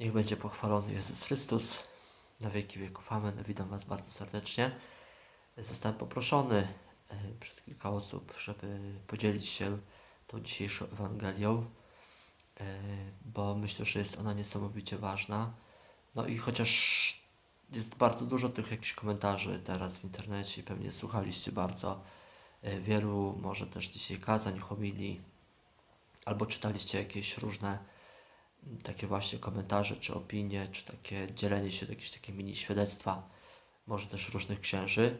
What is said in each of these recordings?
Niech będzie pochwalony Jezus Chrystus. Na wieki wieków. Amen. Witam Was bardzo serdecznie. Zostałem poproszony e, przez kilka osób, żeby podzielić się tą dzisiejszą Ewangelią, e, bo myślę, że jest ona niesamowicie ważna. No i chociaż jest bardzo dużo tych jakichś komentarzy teraz w internecie pewnie słuchaliście bardzo e, wielu, może też dzisiaj kazań, homilii, albo czytaliście jakieś różne takie właśnie komentarze, czy opinie, czy takie dzielenie się, jakieś takie mini świadectwa, może też różnych księży,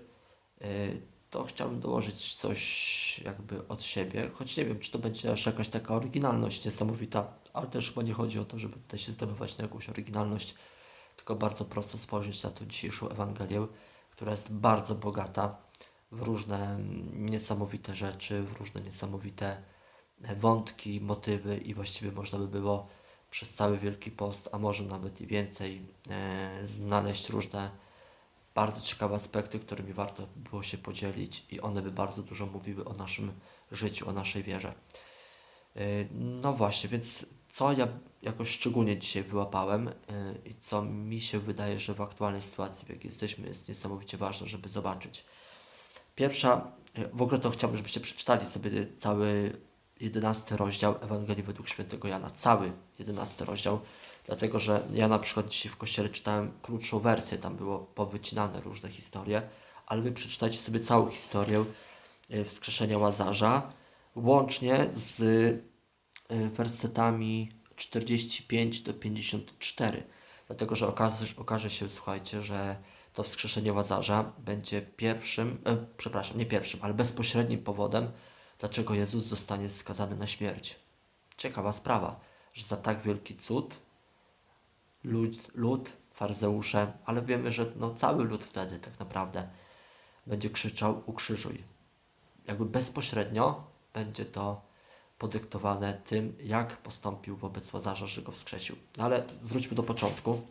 y, to chciałbym dołożyć coś jakby od siebie, choć nie wiem, czy to będzie aż jakaś taka oryginalność niesamowita, ale też chyba nie chodzi o to, żeby tutaj się zdobywać na jakąś oryginalność, tylko bardzo prosto spojrzeć na tą dzisiejszą Ewangelię, która jest bardzo bogata w różne niesamowite rzeczy, w różne niesamowite wątki, motywy i właściwie można by było przez cały Wielki Post, a może nawet i więcej, e, znaleźć różne bardzo ciekawe aspekty, którymi warto by było się podzielić i one by bardzo dużo mówiły o naszym życiu, o naszej wierze. E, No właśnie, więc co ja jakoś szczególnie dzisiaj wyłapałem e, i co mi się wydaje, że w aktualnej sytuacji, w jakiej jesteśmy, jest niesamowicie ważne, żeby zobaczyć. Pierwsza, w ogóle to chciałbym, żebyście przeczytali sobie cały 11 rozdział Ewangelii według świętego Jana. Cały 11 rozdział, dlatego że ja na przykład dzisiaj w kościele czytałem krótszą wersję, tam było powycinane różne historie, ale wy przeczytajcie sobie całą historię e, wskrzeszenia Łazarza, łącznie z e, wersetami 45 do 54. Dlatego, że okaże, okaże się, słuchajcie, że to wskrzeszenie Łazarza będzie pierwszym, e, przepraszam, nie pierwszym, ale bezpośrednim powodem, dlaczego Jezus zostanie skazany na śmierć. Ciekawa sprawa, że za tak wielki cud lud, lud farzeusze, ale wiemy, że no cały lud wtedy tak naprawdę będzie krzyczał ukrzyżuj. Jakby bezpośrednio będzie to podyktowane tym, jak postąpił wobec Łazarza, że go wskrzesił. No ale wróćmy do początku.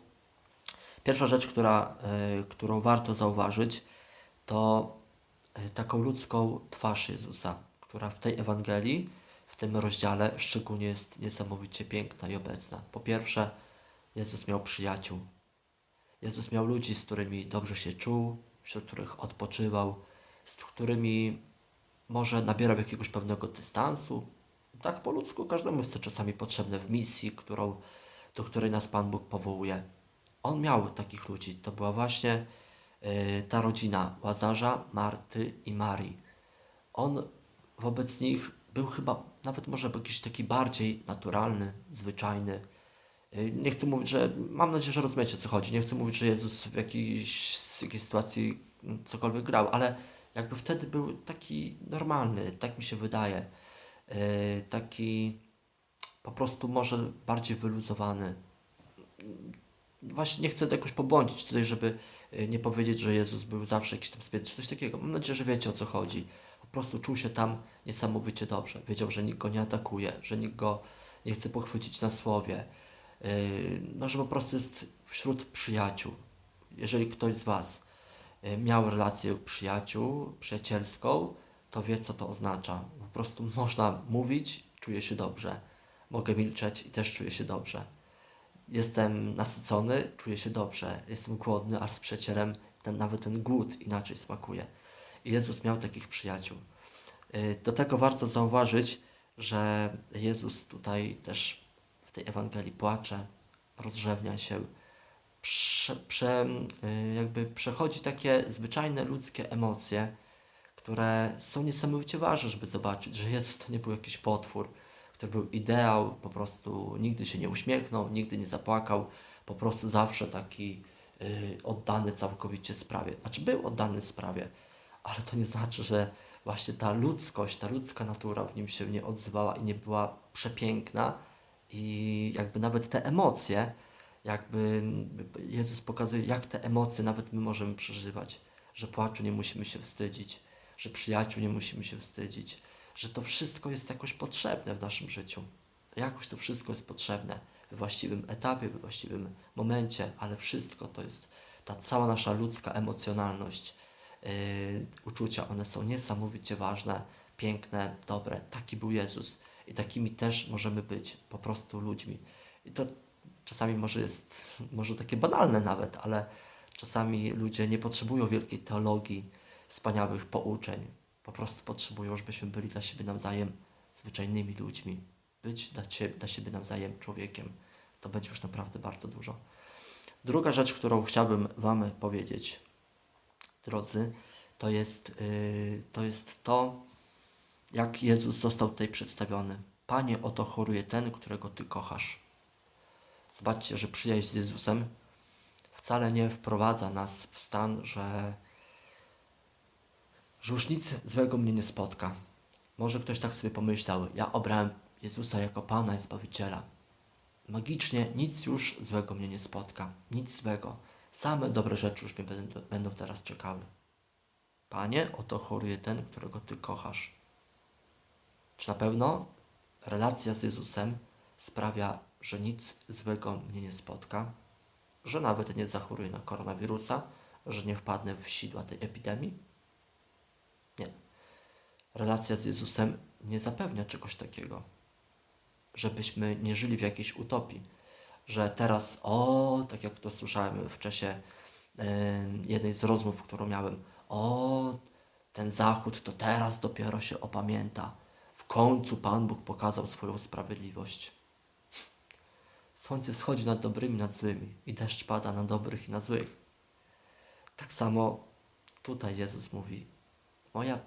Pierwsza rzecz, która, y, którą warto zauważyć, to y, taką ludzką twarz Jezusa, która w tej Ewangelii, w tym rozdziale szczególnie jest niesamowicie piękna i obecna. Po pierwsze, Jezus miał przyjaciół. Jezus miał ludzi, z którymi dobrze się czuł, wśród których odpoczywał, z którymi może nabierał jakiegoś pewnego dystansu. Tak po ludzku każdemu jest to czasami potrzebne w misji, którą, do której nas Pan Bóg powołuje. On miał takich ludzi. To była właśnie y, ta rodzina Łazarza, Marty i Marii. On wobec nich był chyba nawet może jakiś taki bardziej naturalny, zwyczajny. Y, Nie chcę mówić, że mam nadzieję, że rozumiecie o co chodzi. Nie chcę mówić, że Jezus w jakiejś, jakiejś sytuacji cokolwiek grał, ale jakby wtedy był taki normalny, tak mi się wydaje. Y, Taki po prostu może bardziej wyluzowany. Właśnie nie chcę jakoś pobłądzić tutaj, żeby y, nie powiedzieć, że Jezus był zawsze jakiś tam spięty, coś takiego. Mam nadzieję, że wiecie o co chodzi. Prostu czuł się tam niesamowicie dobrze. Wiedział, że nikt go nie atakuje, że nikt go nie chce pochwycić na słowie. Yy, No, że po prostu jest wśród przyjaciół. Jeżeli ktoś z Was y, miał relację przyjaciół, przyjacielską, to wie, co to oznacza. Po prostu można mówić, czuję się dobrze. Mogę milczeć i też czuję się dobrze. Jestem nasycony, czuję się dobrze. Jestem głodny, ale z przyjacielem ten, nawet ten głód inaczej smakuje. Jezus miał takich przyjaciół. Y, Do tego warto zauważyć, że Jezus tutaj też w tej Ewangelii płacze, rozrzewnia się, prze, prze, y, jakby przechodzi takie zwyczajne ludzkie emocje, które są niesamowicie ważne, żeby zobaczyć, że Jezus to nie był jakiś potwór, który był ideał, po prostu nigdy się nie uśmiechnął, nigdy nie zapłakał, po prostu zawsze taki y, oddany całkowicie sprawie. Znaczy był oddany sprawie, ale to nie znaczy, że właśnie ta ludzkość, ta ludzka natura w nim się nie odzywała i nie była przepiękna i jakby nawet te emocje, jakby Jezus pokazuje, jak te emocje nawet my możemy przeżywać, że płaczu nie musimy się wstydzić, że przyjaciół nie musimy się wstydzić, że to wszystko jest jakoś potrzebne w naszym życiu. Jakoś to wszystko jest potrzebne we właściwym etapie, we właściwym momencie, ale wszystko to jest ta cała nasza ludzka emocjonalność, uczucia, one są niesamowicie ważne, piękne, dobre. Taki był Jezus i takimi też możemy być, po prostu ludźmi. I to czasami może jest, może takie banalne nawet, ale czasami ludzie nie potrzebują wielkiej teologii, wspaniałych pouczeń. Po prostu potrzebują, żebyśmy byli dla siebie nawzajem zwyczajnymi ludźmi. Być dla, cie, dla siebie nawzajem człowiekiem. To będzie już naprawdę bardzo dużo. Druga rzecz, którą chciałbym Wam powiedzieć, drodzy, to jest, yy, to jest to, jak Jezus został tutaj przedstawiony. Panie, oto choruje ten, którego Ty kochasz. Zobaczcie, że przyjaźń z Jezusem wcale nie wprowadza nas w stan, że, że już nic złego mnie nie spotka. Może ktoś tak sobie pomyślał, ja obrałem Jezusa jako Pana i Zbawiciela. Magicznie nic już złego mnie nie spotka. Nic złego. Same dobre rzeczy już mnie będą, teraz czekały. Panie, oto choruje ten, którego Ty kochasz. Czy na pewno relacja z Jezusem sprawia, że nic złego mnie nie spotka? Że nawet nie zachoruję na koronawirusa? Że nie wpadnę w sidła tej epidemii? Nie. Relacja z Jezusem nie zapewnia czegoś takiego. Żebyśmy nie żyli w jakiejś utopii. Że teraz, o, tak jak to słyszałem w czasie jednej z rozmów, którą miałem, o, ten Zachód to teraz dopiero się opamięta. W końcu Pan Bóg pokazał swoją sprawiedliwość. Słońce wschodzi nad dobrymi nad złymi i deszcz pada na dobrych i na złych. Tak samo tutaj Jezus mówi: Moja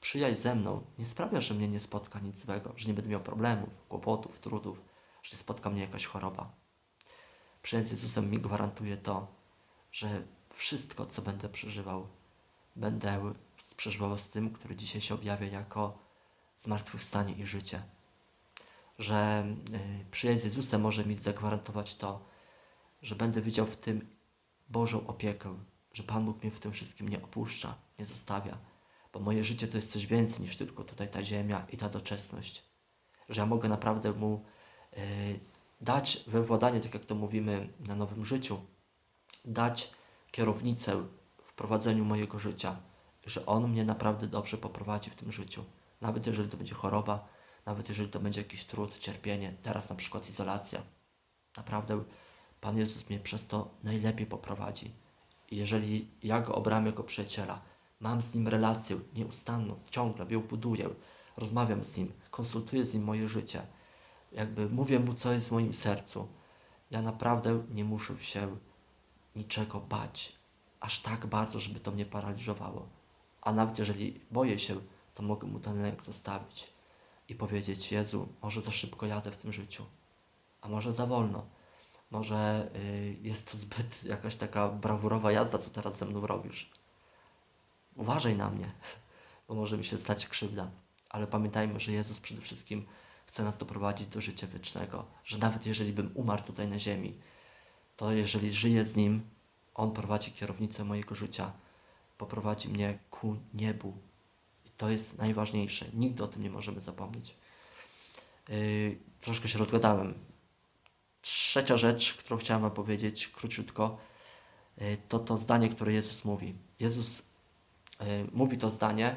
przyjaźń ze mną nie sprawia, że mnie nie spotka nic złego, że nie będę miał problemów, kłopotów, trudów, że nie spotka mnie jakaś choroba. Przyjaźń z Jezusem mi gwarantuje to, że wszystko, co będę przeżywał, będę przeżywał z tym, który dzisiaj się objawia jako zmartwychwstanie i życie. Że y, przyjaźń z Jezusem może mi zagwarantować to, że będę widział w tym Bożą opiekę, że Pan Bóg mnie w tym wszystkim nie opuszcza, nie zostawia, bo moje życie to jest coś więcej niż tylko tutaj ta ziemia i ta doczesność. Że ja mogę naprawdę Mu y, dać we władanie, tak jak to mówimy na nowym życiu, dać kierownicę w prowadzeniu mojego życia, że On mnie naprawdę dobrze poprowadzi w tym życiu. Nawet jeżeli to będzie choroba, nawet jeżeli to będzie jakiś trud, cierpienie, teraz na przykład izolacja. Naprawdę Pan Jezus mnie przez to najlepiej poprowadzi. Jeżeli ja Go obram jako przyjaciela, mam z Nim relację nieustanną, ciągle ją buduję, rozmawiam z Nim, konsultuję z Nim moje życie, jakby mówię Mu, co jest w moim sercu, ja naprawdę nie muszę się niczego bać, aż tak bardzo, żeby to mnie paraliżowało. A nawet jeżeli boję się, to mogę mu ten lęk zostawić i powiedzieć: Jezu, może za szybko jadę w tym życiu, a może za wolno. Może y, jest to zbyt jakaś taka brawurowa jazda, co teraz ze mną robisz. Uważaj na mnie, bo może mi się stać krzywda. Ale pamiętajmy, że Jezus przede wszystkim chce nas doprowadzić do życia wiecznego. Że nawet jeżeli bym umarł tutaj na ziemi, to jeżeli żyję z Nim, On prowadzi kierownicę mojego życia, poprowadzi mnie ku niebu. I to jest najważniejsze. Nigdy o tym nie możemy zapomnieć. Yy, troszkę się rozgadałem. Trzecia rzecz, którą chciałem Wam powiedzieć króciutko, yy, to to zdanie, które Jezus mówi. Jezus yy, mówi to zdanie,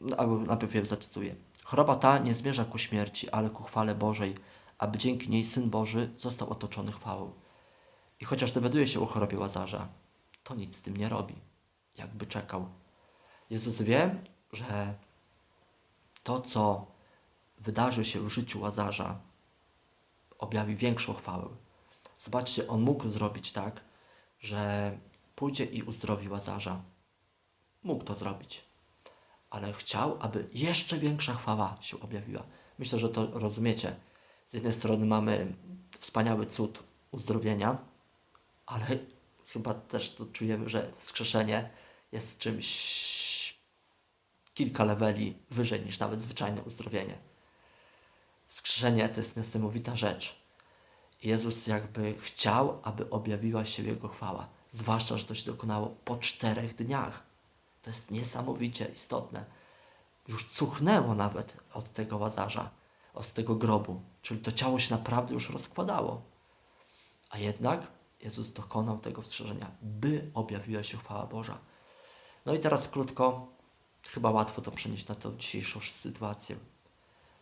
no, albo najpierw je zacytuję. Choroba ta nie zmierza ku śmierci, ale ku chwale Bożej, aby dzięki niej Syn Boży został otoczony chwałą. I chociaż dowiaduje się o chorobie Łazarza, to nic z tym nie robi. Jakby czekał. Jezus wie, że to, co wydarzy się w życiu Łazarza, objawi większą chwałę. Zobaczcie, on mógł zrobić tak, że pójdzie i uzdrowi Łazarza. Mógł to zrobić. Ale chciał, aby jeszcze większa chwała się objawiła. Myślę, że to rozumiecie. Z jednej strony mamy wspaniały cud uzdrowienia, ale chyba też tu czujemy, że wskrzeszenie jest czymś kilka leveli wyżej niż nawet zwyczajne uzdrowienie. Wskrzeszenie to jest niesamowita rzecz. Jezus jakby chciał, aby objawiła się Jego chwała. Zwłaszcza, że to się dokonało po czterech dniach. To jest niesamowicie istotne. Już cuchnęło nawet od tego łazarza, od tego grobu. Czyli to ciało się naprawdę już rozkładało. A jednak Jezus dokonał tego wstrzeżenia, by objawiła się chwała Boża. No i teraz krótko, chyba łatwo to przenieść na tą dzisiejszą sytuację.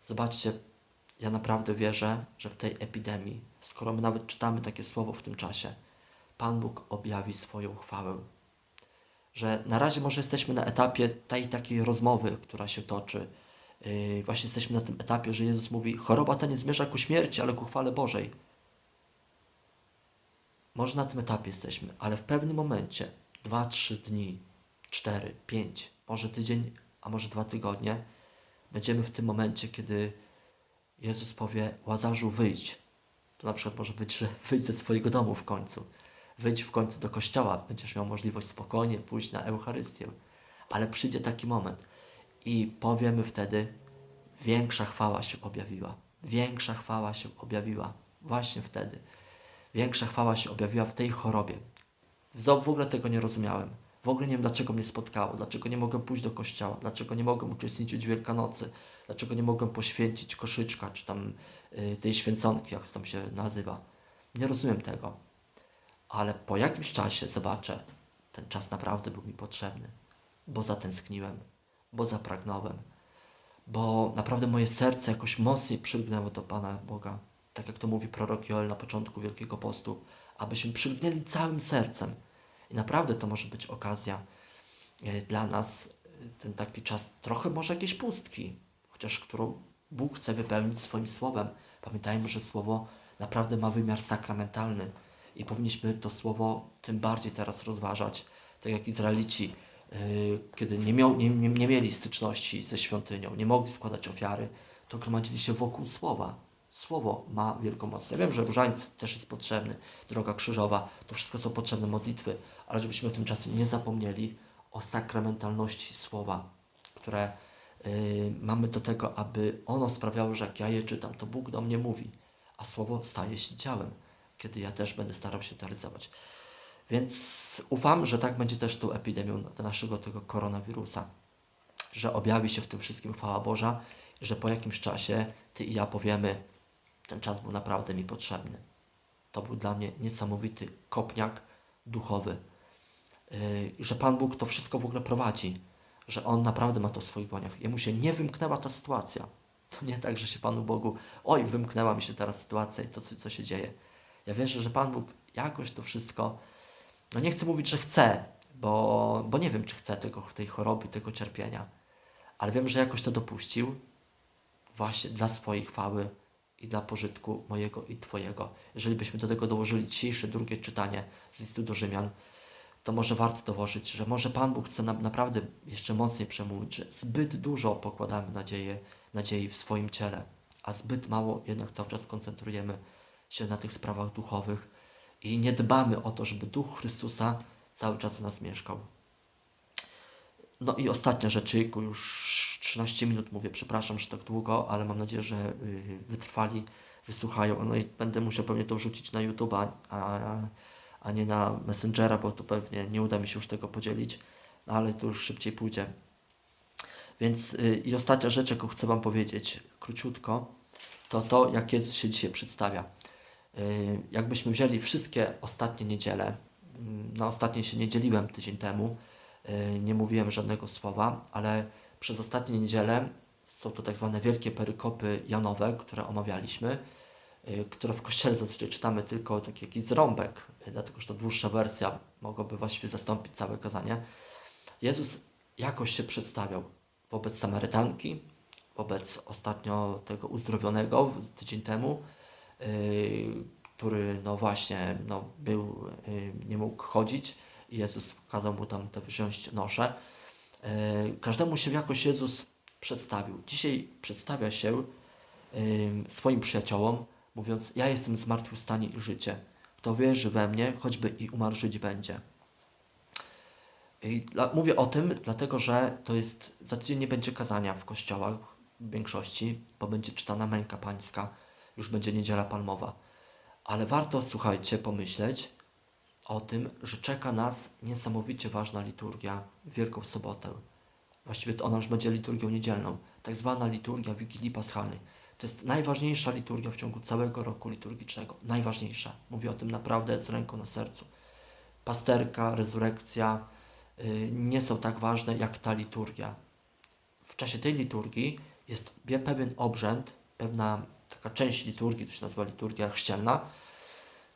Zobaczcie, ja naprawdę wierzę, że w tej epidemii, skoro my nawet czytamy takie słowo w tym czasie, Pan Bóg objawi swoją chwałę. Że na razie może jesteśmy na etapie tej takiej rozmowy, która się toczy. Yy, właśnie jesteśmy na tym etapie, że Jezus mówi: Choroba ta nie zmierza ku śmierci, ale ku chwale Bożej. Może na tym etapie jesteśmy, ale w pewnym momencie, dwa, trzy dni, cztery, pięć, może tydzień, a może dwa tygodnie, będziemy w tym momencie, kiedy Jezus powie: Łazarzu, wyjdź. To na przykład może być, że wyjdź ze swojego domu w końcu. Wyjdź w końcu do kościoła. Będziesz miał możliwość spokojnie pójść na Eucharystię. Ale przyjdzie taki moment i powiemy wtedy: Większa chwała się objawiła. Większa chwała się objawiła. Właśnie wtedy. Większa chwała się objawiła w tej chorobie. W ogóle tego nie rozumiałem. W ogóle nie wiem, dlaczego mnie spotkało, dlaczego nie mogłem pójść do kościoła, dlaczego nie mogłem uczestniczyć w Wielkanocy, dlaczego nie mogłem poświęcić koszyczka, czy tam y, tej święconki, jak to tam się nazywa. Nie rozumiem tego. Ale po jakimś czasie zobaczę, ten czas naprawdę był mi potrzebny, bo zatęskniłem, bo zapragnąłem, bo naprawdę moje serce jakoś mocniej przylgnęło do Pana Boga. Tak jak to mówi prorok Joel na początku Wielkiego Postu, abyśmy przylgnęli całym sercem. I naprawdę to może być okazja e, dla nas, e, ten taki czas trochę może jakiejś pustki, chociaż którą Bóg chce wypełnić swoim słowem. Pamiętajmy, że słowo naprawdę ma wymiar sakramentalny i powinniśmy to słowo tym bardziej teraz rozważać. Tak jak Izraelici, yy, kiedy nie, miał, nie, nie, nie mieli styczności ze świątynią, nie mogli składać ofiary, to gromadzili się wokół słowa. Słowo ma wielką moc. Ja wiem, że różaniec też jest potrzebny, droga krzyżowa, to wszystko są potrzebne modlitwy, ale żebyśmy w tym czasie nie zapomnieli o sakramentalności słowa, które yy, mamy do tego, aby ono sprawiało, że jak ja je czytam, to Bóg do mnie mówi, a słowo staje się ciałem, kiedy ja też będę starał się to realizować. Więc ufam, że tak będzie też z tą epidemią naszego tego koronawirusa, że objawi się w tym wszystkim chwała Boża, że po jakimś czasie Ty i ja powiemy, ten czas był naprawdę mi potrzebny. To był dla mnie niesamowity kopniak duchowy. Yy, że Pan Bóg to wszystko w ogóle prowadzi, że On naprawdę ma to w swoich dłoniach. Jemu się nie wymknęła ta sytuacja. To nie tak, że się Panu Bogu, oj, wymknęła mi się teraz sytuacja i to, co, co się dzieje. Ja wierzę, że Pan Bóg jakoś to wszystko, no nie chcę mówić, że chce, bo, bo nie wiem, czy chce tego, tej choroby, tego cierpienia, ale wiem, że jakoś to dopuścił właśnie dla swojej chwały i dla pożytku mojego i Twojego. Jeżeli byśmy do tego dołożyli dzisiejsze drugie czytanie z listu do Rzymian, to może warto dołożyć, że może Pan Bóg chce nam naprawdę jeszcze mocniej przemówić, że zbyt dużo pokładamy nadzieję, nadziei w swoim ciele, a zbyt mało jednak cały czas koncentrujemy się na tych sprawach duchowych i nie dbamy o to, żeby Duch Chrystusa cały czas w nas mieszkał. No i ostatnia rzecz, już 13 minut mówię, przepraszam, że tak długo, ale mam nadzieję, że y, wytrwali, wysłuchają. No i będę musiał pewnie to wrzucić na YouTube'a, a, a nie na Messengera, bo to pewnie nie uda mi się już tego podzielić, no ale to już szybciej pójdzie. Więc y, i ostatnia rzecz, jaką chcę Wam powiedzieć, króciutko, to to, jak Jezus się dzisiaj przedstawia. Y, Jakbyśmy wzięli wszystkie ostatnie niedziele, mm, na ostatniej się nie dzieliłem tydzień temu, y, nie mówiłem żadnego słowa, ale przez ostatnie niedziele są to tak zwane wielkie perykopy Janowe, które omawialiśmy, y, które w kościele zazwyczaj czytamy tylko taki jakiś zrąbek, dlatego że to dłuższa wersja mogłaby właściwie zastąpić całe kazanie. Jezus jakoś się przedstawiał wobec Samarytanki, wobec ostatnio tego uzdrowionego tydzień temu, który no właśnie no, był, yy, nie mógł chodzić i Jezus kazał mu tam te wziąć nosze. Yy, każdemu się jakoś Jezus przedstawił. Dzisiaj przedstawia się swoim przyjaciołom, mówiąc: Ja jestem zmartwychwstanie i życie. Kto wierzy we mnie, choćby i umarł, żyć będzie. I dla, mówię o tym, dlatego że to jest, za tydzień nie będzie kazania w kościołach w większości, bo będzie czytana męka pańska, już będzie niedziela palmowa. Ale warto, słuchajcie, pomyśleć o tym, że czeka nas niesamowicie ważna liturgia w Wielką Sobotę. Właściwie to ona już będzie liturgią niedzielną, tak zwana liturgia Wigilii Paschalnej. To jest najważniejsza liturgia w ciągu całego roku liturgicznego. Najważniejsza. Mówię o tym naprawdę z ręką na sercu. Pasterka, rezurekcja, y, nie są tak ważne jak ta liturgia. W czasie tej liturgii jest wie- pewien obrzęd, pewna taka część liturgii, to się nazywa liturgia chrzcielna,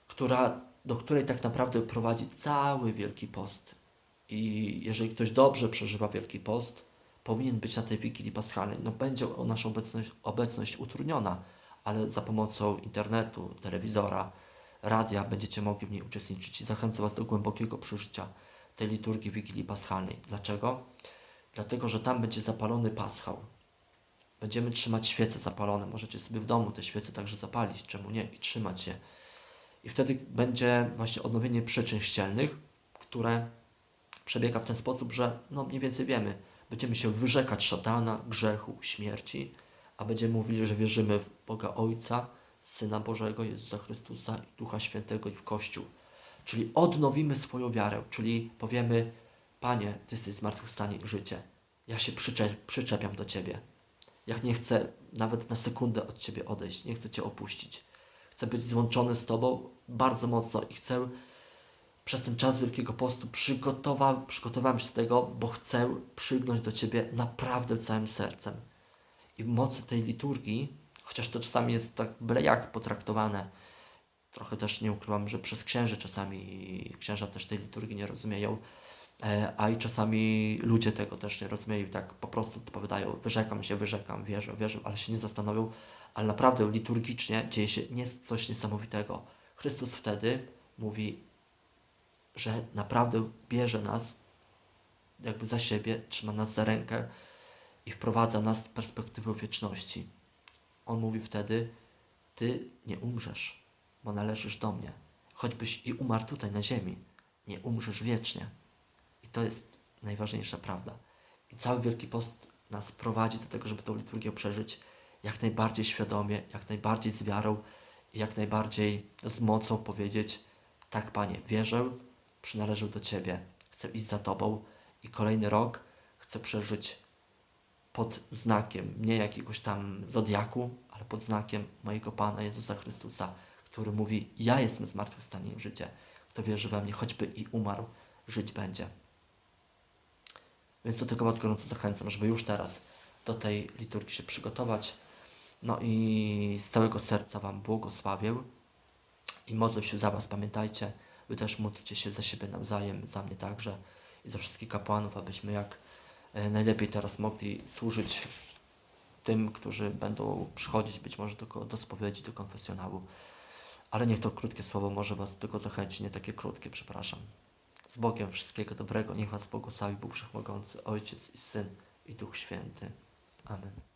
która, do której tak naprawdę prowadzi cały Wielki Post. I jeżeli ktoś dobrze przeżywa Wielki Post, powinien być na tej Wigilii Paschalnej. No będzie o naszą obecność, obecność utrudniona, ale za pomocą internetu, telewizora, radia będziecie mogli w niej uczestniczyć. I zachęcam Was do głębokiego przeżycia tej liturgii Wigilii Paschalnej. Dlaczego? Dlatego, że tam będzie zapalony paschał. Będziemy trzymać świece zapalone. Możecie sobie w domu te świece także zapalić, czemu nie, i trzymać je. I wtedy będzie właśnie odnowienie przyczyn chrzcielnych, które przebiega w ten sposób, że no mniej więcej wiemy, będziemy się wyrzekać szatana, grzechu, śmierci, a będziemy mówili, że wierzymy w Boga Ojca, Syna Bożego, Jezusa Chrystusa i Ducha Świętego i w Kościół. Czyli odnowimy swoją wiarę, czyli powiemy, Panie, Ty jesteś zmartwychwstanie i życie. Ja się przycze- przyczepiam do Ciebie. Ja nie chcę nawet na sekundę od Ciebie odejść, nie chcę Cię opuścić. Chcę być złączony z Tobą bardzo mocno i chcę przez ten czas Wielkiego Postu przygotowa- przygotowałem się do tego, bo chcę przygnąć do Ciebie naprawdę całym sercem. I w mocy tej liturgii, chociaż to czasami jest tak byle jak potraktowane, trochę też nie ukrywam, że przez księży czasami księża też tej liturgii nie rozumieją, a i czasami ludzie tego też nie rozumieją tak po prostu odpowiadają, wyrzekam się, wyrzekam, wierzę, wierzę, ale się nie zastanowią, ale naprawdę liturgicznie dzieje się coś niesamowitego. Chrystus wtedy mówi, że naprawdę bierze nas jakby za siebie, trzyma nas za rękę i wprowadza nas w perspektywę wieczności. On mówi wtedy, ty nie umrzesz, bo należysz do mnie. Choćbyś i umarł tutaj na ziemi, nie umrzesz wiecznie. To jest najważniejsza prawda. I cały Wielki Post nas prowadzi do tego, żeby tą liturgię przeżyć jak najbardziej świadomie, jak najbardziej z wiarą i jak najbardziej z mocą powiedzieć tak, Panie, wierzę, przynależę do Ciebie, chcę iść za Tobą i kolejny rok chcę przeżyć pod znakiem nie jakiegoś tam zodiaku, ale pod znakiem mojego Pana Jezusa Chrystusa, który mówi: Ja jestem zmartwychwstaniem życie. Kto wierzy we mnie, choćby i umarł, żyć będzie. Więc do tego Was gorąco zachęcam, żeby już teraz do tej liturgii się przygotować. No i z całego serca Wam błogosławię i modlę się za Was. Pamiętajcie, Wy też módlcie się za siebie nawzajem, za mnie także i za wszystkich kapłanów, abyśmy jak e, najlepiej teraz mogli służyć tym, którzy będą przychodzić być może do, do spowiedzi, do konfesjonału. Ale niech to krótkie słowo może Was do tego zachęcić, nie takie krótkie, przepraszam. Z Bogiem wszystkiego dobrego, niech Was błogosławi Bóg Wszechmogący, Ojciec i Syn i Duch Święty. Amen.